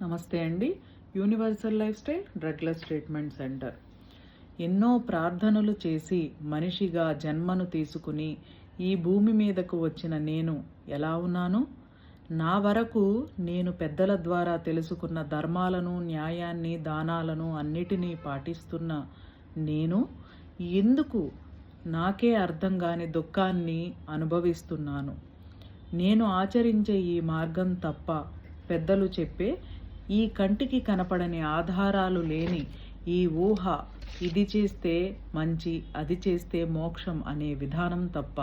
నమస్తే అండి. Universal lifestyle drugless treatment centre. ఎన్నో ప్రార్థనలు చేసి మనిషిగా జన్మను తీసుకుని ఈ భూమి మీదకు వచ్చిన నేను ఎలా ఉన్నాను? నా వరకు నేను పెద్దల ద్వారా తెలుసుకున్న ధర్మాలను న్యాయాన్ని దానాలను అన్నిటినీ పాటిస్తున్న నేను ఎందుకు నాకే అర్థం కాని దుఃఖాన్ని అనుభవిస్తున్నాను? నేను ఆచరించే ఈ మార్గం తప్ప పెద్దలు చెప్పే ఈ కంటికి కనపడని ఆధారాలు లేని ఈ ఊహ ఇది చేస్తే మంచి అది చేస్తే మోక్షం అనే విధానం తప్ప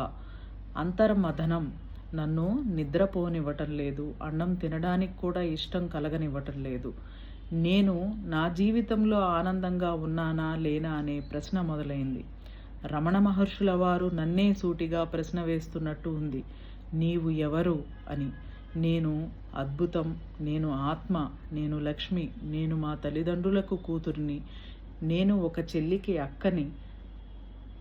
అంతర్మథనం నన్ను నిద్రపోనివ్వటం లేదు అన్నం తినడానికి కూడా ఇష్టం కలగనివ్వటం లేదు. నేను నా జీవితంలో ఆనందంగా ఉన్నానా లేనా అనే ప్రశ్న మొదలైంది. రమణ మహర్షుల వారు నన్నే సూటిగా ప్రశ్న వేస్తున్నట్టు ఉంది. నీవు ఎవరు అని నేను అద్భుతం నేను ఆత్మ నేను లక్ష్మి నేను మా తల్లిదండ్రులకు కూతురిని నేను ఒక చెల్లికి అక్కని.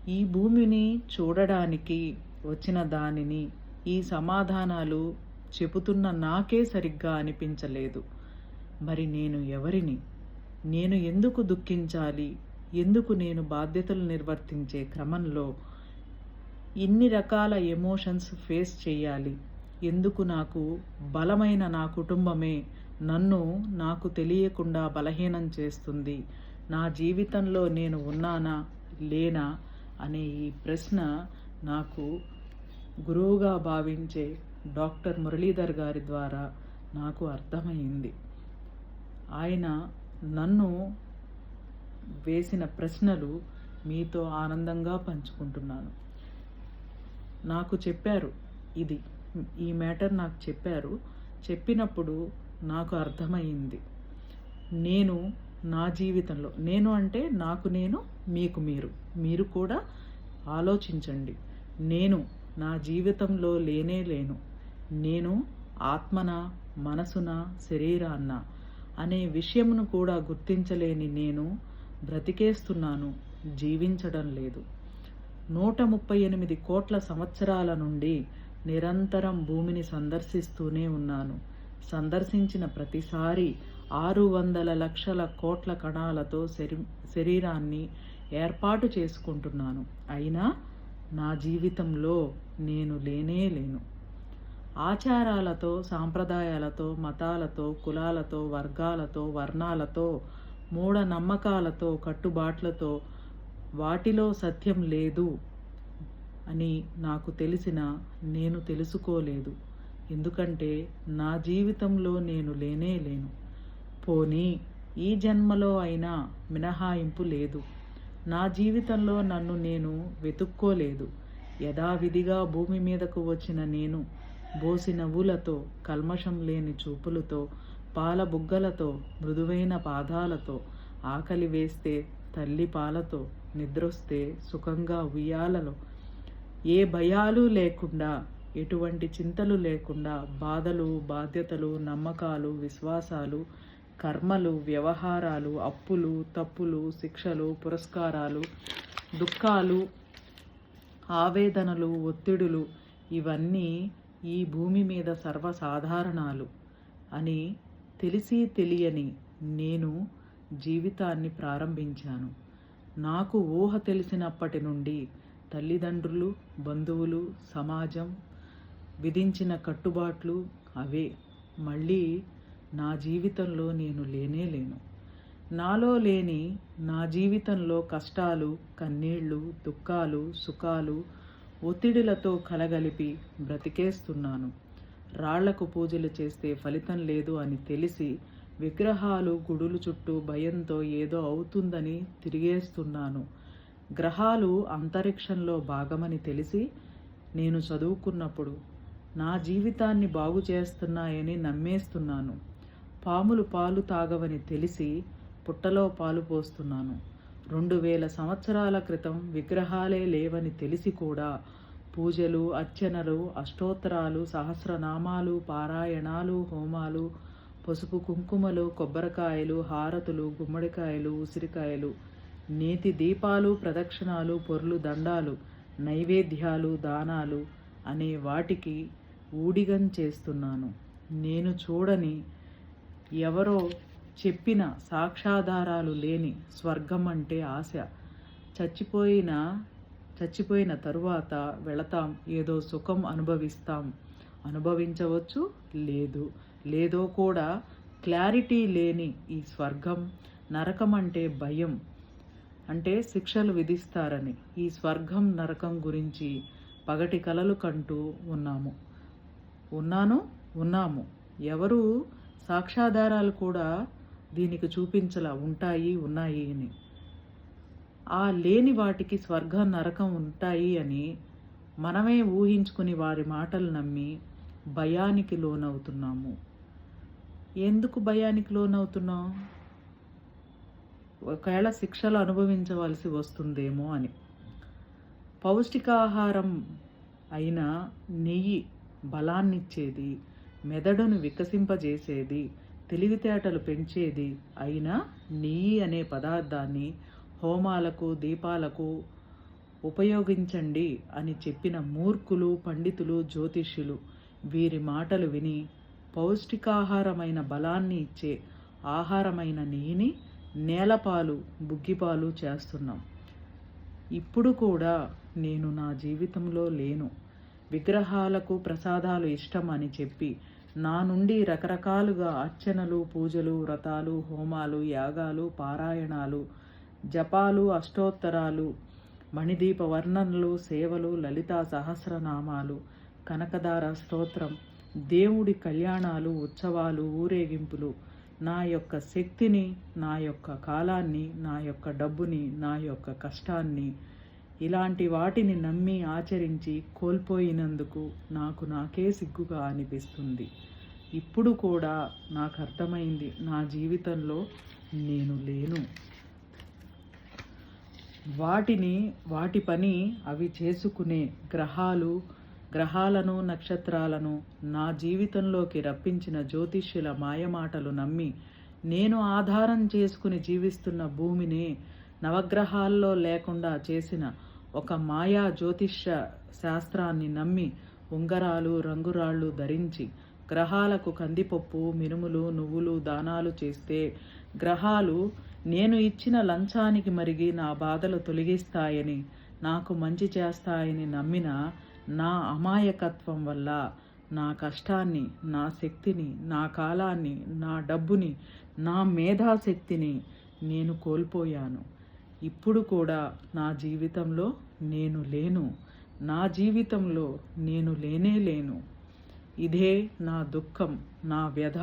ఈ భూమిని చూడడానికి వచ్చిన దానిని ఈ సమాధానాలు చెబుతున్న నాకే సరిగ్గా అనిపించలేదు. మరి నేను ఎవరిని? నేను ఎందుకు దుఃఖించాలి? ఎందుకు నేను బాధ్యతలు నిర్వర్తించే క్రమంలో ఇన్ని రకాల ఎమోషన్స్ ఫేస్ చేయాలి? ఎందుకు నాకు బలమైన నా కుటుంబమే నన్ను నాకు తెలియకుండా బలహీనం చేస్తుంది? నా జీవితంలో నేను ఉన్నానా? లేనా? అనే ఈ ప్రశ్న నాకు గురువుగా భావించే డాక్టర్ మురళీధర్ గారి ద్వారా నాకు అర్థమైంది. ఆయన నన్ను వేసిన ప్రశ్నలు మీతో ఆనందంగా పంచుకుంటున్నాను. నాకు చెప్పారు ఇది. ఈ మ్యాటర్ నాకు చెప్పారు. చెప్పినప్పుడు నాకు అర్థమైంది. నేను నా జీవితంలో నేను అంటే నాకు నేను మీకు మీరు. మీరు కూడా ఆలోచించండి. నేను నా జీవితంలో లేనే లేను. నేను ఆత్మన మనసున శరీరాన్న అనే విషయమును కూడా గుర్తించలేని నేను బ్రతికేస్తున్నాను జీవించడం లేదు. నూట ముప్పై ఎనిమిది కోట్ల సంవత్సరాల నుండి నిరంతరం భూమిని సందర్శిస్తూనే ఉన్నాను. సందర్శించిన ప్రతిసారి ఆరు వందల లక్షల కోట్ల కణాలతో శరీ శరీరాన్ని ఏర్పాటు చేసుకుంటున్నాను. అయినా నా జీవితంలో నేను లేనే లేను. ఆచారాలతో సాంప్రదాయాలతో మతాలతో కులాలతో వర్గాలతో వర్ణాలతో మూఢనమ్మకాలతో కట్టుబాట్లతో వాటిలో సత్యం లేదు. అని నాకు తెలిసిన నేను తెలుసుకోలేదు. ఎందుకంటే నా జీవితంలో నేను లేనే లేను. పోనీ ఈ జన్మలో అయినా మినహాయింపు లేదు. నా జీవితంలో నన్ను నేను వెతుక్కోలేదు. యథావిధిగా భూమి మీదకు వచ్చిన నేను బోసి నవ్వులతో కల్మషం లేని చూపులతో పాల బుగ్గలతో మృదువైన పాదాలతో ఆకలి వేస్తే తల్లి పాలతో నిద్రొస్తే సుఖంగా ఉయ్యాలలో ఏ భయాలు లేకుండా ఎటువంటి చింతలు లేకుండా బాధలు బాధ్యతలు నమ్మకాలు విశ్వాసాలు కర్మలు వ్యవహారాలు అప్పులు తప్పులు శిక్షలు పురస్కారాలు దుఃఖాలు ఆవేదనలు ఒత్తిడులు ఇవన్నీ ఈ భూమి మీద సర్వసాధారణాలు అని తెలిసి తెలియని నేను జీవితాన్ని ప్రారంభించాను. నాకు ఊహ తెలిసినప్పటి నుండి తల్లిదండ్రులు బంధువులు సమాజం విధించిన కట్టుబాట్లు అవే. మళ్ళీ నా జీవితంలో నేను లేనే లేను. నాలో లేని నా జీవితంలో కష్టాలు కన్నీళ్ళు దుఃఖాలు సుఖాలు ఒత్తిడిలతో కలగలిపి బ్రతికేస్తున్నాను. రాళ్ళకు పూజలు చేస్తే ఫలితం లేదు అని తెలిసి విగ్రహాలు గుడులు చుట్టూ భయంతో ఏదో అవుతుందని తిరిగేస్తున్నాను. గ్రహాలు అంతరిక్షంలో భాగమని తెలిసి నేను చదువుకున్నప్పుడు నా జీవితాన్ని బాగు చేస్తున్నాయని నమ్మేస్తున్నాను. పాములు పాలు తాగవని తెలిసి పుట్టలో పాలు పోస్తున్నాను. రెండు వేల సంవత్సరాల క్రితం విగ్రహాలే లేవని తెలిసి కూడా పూజలు అర్చనలు అష్టోత్తరాలు సహస్రనామాలు పారాయణాలు హోమాలు పసుపు కుంకుమలు కొబ్బరికాయలు హారతులు గుమ్మడికాయలు ఉసిరికాయలు నేతి దీపాలు ప్రదక్షిణాలు పొర్లు దండాలు నైవేద్యాలు దానాలు అనే వాటికి ఊడిగం చేస్తున్నాను. నేను చూడని ఎవరో చెప్పిన సాక్షాధారాలు లేని స్వర్గం అంటే ఆశ. చచ్చిపోయిన చచ్చిపోయిన తరువాత వెళతాం ఏదో సుఖం అనుభవిస్తాం. అనుభవించవచ్చు? లేదు. లేదో కూడా క్లారిటీ లేని ఈ స్వర్గం నరకం అంటే భయం. అంటే శిక్షలు విధిస్తారని ఈ స్వర్గం నరకం గురించి పగటి కలలు కంటూ ఉన్నాము. ఉన్నాను ఉన్నాము. ఎవరు సాక్ష్యాధారాలు కూడా దీనికి చూపించలా ఉంటాయి ఉన్నాయి అని. ఆ లేని వాటికి స్వర్గం నరకం ఉంటాయి అని మనమే ఊహించుకుని వారి మాటలు నమ్మి భయానికి లోనవుతున్నాము. ఎందుకు భయానికి లోనవుతున్నాం? ఒకవేళ శిక్షలు అనుభవించవలసి వస్తుందేమో అని. పౌష్టికాహారం అయిన నెయ్యి బలాన్నిచ్చేది మెదడును వికసింపజేసేది తెలివితేటలు పెంచేది అయినా నెయ్యి అనే పదార్థాన్ని హోమాలకు దీపాలకు ఉపయోగించండి అని చెప్పిన మూర్ఖులు పండితులు జ్యోతిష్యులు వీరి మాటలు విని పౌష్టికాహారమైన బలాన్ని ఇచ్చే ఆహారమైన నెయ్యిని నేలపాలు బుగ్గిపాలు చేస్తున్నాం. ఇప్పుడు కూడా నేను నా జీవితంలో లేను. విగ్రహాలకు ప్రసాదాలు ఇష్టం అని చెప్పి నా నుండి రకరకాలుగా అర్చనలు పూజలు వ్రతాలు హోమాలు యాగాలు పారాయణాలు జపాలు అష్టోత్తరాలు మణిదీప వర్ణనలు సేవలు లలితా సహస్రనామాలు కనకదార స్తోత్రం దేవుడి కళ్యాణాలు ఉత్సవాలు ఊరేగింపులు నా యొక్క శక్తిని నా యొక్క కాలాన్ని నా యొక్క డబ్బుని నా యొక్క కష్టాన్ని ఇలాంటి వాటిని నమ్మి ఆచరించి కోల్పోయినందుకు నాకు నాకే సిగ్గుగా అనిపిస్తుంది. ఇప్పుడు కూడా నాకు అర్థమైంది నా జీవితంలో నేను లేను. వాటిని వాటి పని అవి చేసుకునే గ్రహాలు గ్రహాలను నక్షత్రాలను నా జీవితంలోకి రప్పించిన జ్యోతిష్యుల మాయమాటలు నమ్మి నేను ఆధారం చేసుకుని జీవిస్తున్న భూమిని నవగ్రహాల్లో లేకుండా చేసిన ఒక మాయా జ్యోతిష్య శాస్త్రాన్ని నమ్మి ఉంగరాలు రంగురాళ్ళు ధరించి గ్రహాలకు కందిపప్పు మినుములు నువ్వులు దానాలు చేస్తే గ్రహాలు నేను ఇచ్చిన లంచానికి మరిగి నా బాధలు తొలగిస్తాయని నాకు మంచి చేస్తాయని నమ్మిన నా అమాయకత్వం వల్ల నా కష్టాన్ని నా శక్తిని నా కాలాన్ని నా డబ్బుని నా మేధాశక్తిని నేను కోల్పోయాను. ఇప్పుడు కూడా నా జీవితంలో నేను లేను. నా జీవితంలో నేను లేనే లేను. ఇదే నా దుఃఖం నా వ్యధ.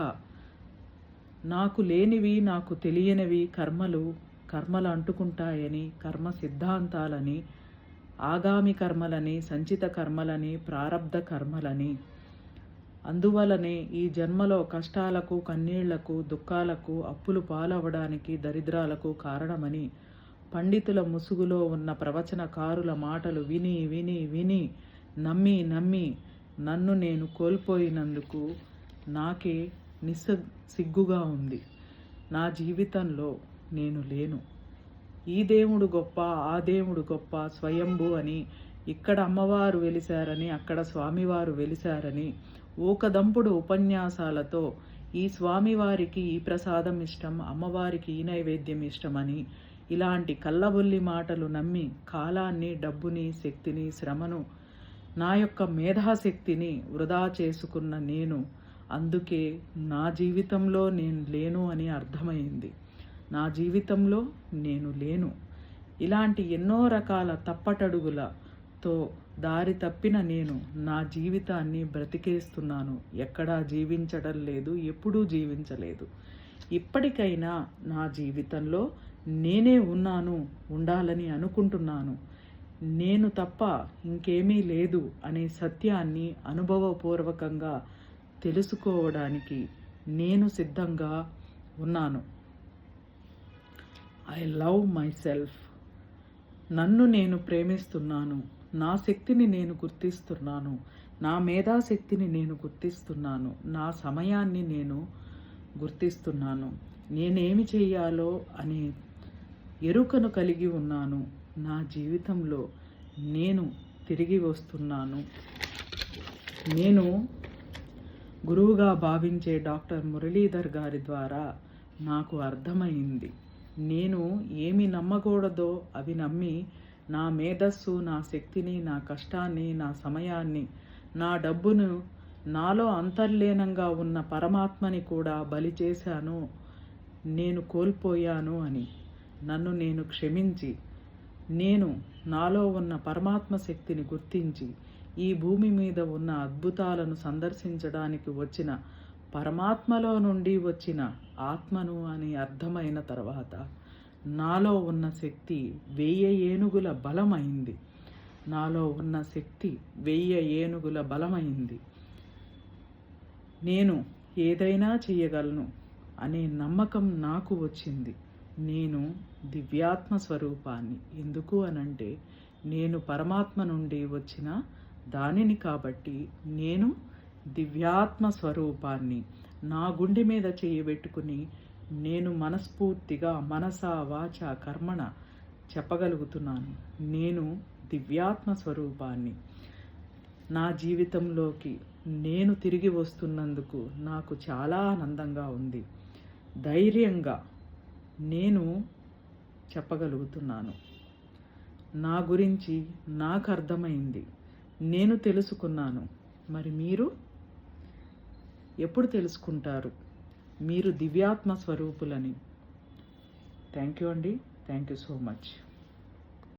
నాకు లేనివి నాకు తెలియనివి కర్మలు కర్మలు అంటుకుంటాయని కర్మ సిద్ధాంతాలని ఆగామి కర్మలని సంచిత కర్మలని ప్రారబ్ధ కర్మలని. అందువలనే ఈ జన్మలో కష్టాలకు కన్నీళ్ళకు దుఃఖాలకు అప్పులు పాలవడానికి దరిద్రాలకు కారణమని పండితుల ముసుగులో ఉన్న ప్రవచనకారుల మాటలు విని విని విని నమ్మి నమ్మి నన్ను నేను కోల్పోయినందుకు నాకే నిస్స సిగ్గుగా ఉంది. నా జీవితంలో నేను లేను. ఈ దేవుడు గొప్ప ఆ దేవుడు గొప్ప స్వయంభు అని. ఇక్కడ అమ్మవారు వెలిశారని అక్కడ స్వామివారు వెలిశారని. ఊకదంపుడు ఉపన్యాసాలతో ఈ స్వామివారికి ఈ ప్రసాదం ఇష్టం అమ్మవారికి ఈ నైవేద్యం ఇష్టమని ఇలాంటి కళ్ళబొల్లి మాటలు నమ్మి కాలాన్ని డబ్బుని శక్తిని శ్రమను నా యొక్క మేధాశక్తిని వృధా చేసుకున్న నేను అందుకే నా జీవితంలో నేను లేను అని అర్థమైంది. నా జీవితంలో నేను లేను. ఇలాంటి ఎన్నో రకాల తప్పటడుగులతో దారి తప్పిన నేను నా జీవితాన్ని బ్రతికేస్తున్నాను. ఎక్కడా జీవించడం లేదు ఎప్పుడూ జీవించలేదు. ఇప్పటికైనా నా జీవితంలో నేనే ఉన్నాను ఉండాలని అనుకుంటున్నాను. నేను తప్ప ఇంకేమీ లేదు అనే సత్యాన్ని అనుభవపూర్వకంగా తెలుసుకోవడానికి నేను సిద్ధంగా ఉన్నాను. ఐ లవ్ మై సెల్ఫ్ నన్ను నేను ప్రేమిస్తున్నాను. నా శక్తిని నేను గుర్తిస్తున్నాను. నా మేధాశక్తిని నేను గుర్తిస్తున్నాను. నా సమయాన్ని నేను గుర్తిస్తున్నాను. నేనేమి చేయాలో అనే ఎరుకను కలిగి ఉన్నాను. నా జీవితంలో నేను తిరిగి వస్తున్నాను. నేను గురువుగా భావించే డాక్టర్ మురళీధర్ గారి ద్వారా నాకు అర్థమైంది. నేను ఏమి నమ్మకూడదో అవి నమ్మి నా మేధస్సు నా శక్తిని నా కష్టాన్ని నా సమయాన్ని నా డబ్బును నాలో అంతర్లీనంగా ఉన్న పరమాత్మని కూడా బలి చేశాను. నేను కోల్పోయాను అని. నన్ను నేను క్షమించి నేను నాలో ఉన్న పరమాత్మ శక్తిని గుర్తించి ఈ భూమి మీద ఉన్న అద్భుతాలను సందర్శించడానికి వచ్చిన పరమాత్మలో నుండి వచ్చిన ఆత్మను అని అర్థమైన తర్వాత నాలో ఉన్న శక్తి వెయ్యి ఏనుగుల బలమైంది. నాలో ఉన్న శక్తి వెయ్యి ఏనుగుల బలమైంది. నేను ఏదైనా చేయగలను అనే నమ్మకం నాకు వచ్చింది. నేను దివ్యాత్మ స్వరూపాన్ని. ఎందుకు అనంటే నేను పరమాత్మ నుండి వచ్చిన దానిని కాబట్టి నేను దివ్యాత్మ స్వరూపాన్ని నా గుండె మీద చేయబెట్టుకుని నేను మనస్ఫూర్తిగా మనస వాచ కర్మణ చెప్పగలుగుతున్నాను. నేను దివ్యాత్మ స్వరూపాన్ని నా జీవితంలోకి నేను తిరిగి వస్తున్నందుకు నాకు చాలా ఆనందంగా ఉంది. ధైర్యంగా నేను చెప్పగలుగుతున్నాను. నా గురించి నాకు అర్థమైంది. నేను తెలుసుకున్నాను. మరి మీరు? ఎప్పుడు తెలుసుకుంటారు? మీరు దివ్యాత్మ స్వరూపులని. థ్యాంక్ యూ అండి థ్యాంక్ యూ సో మచ్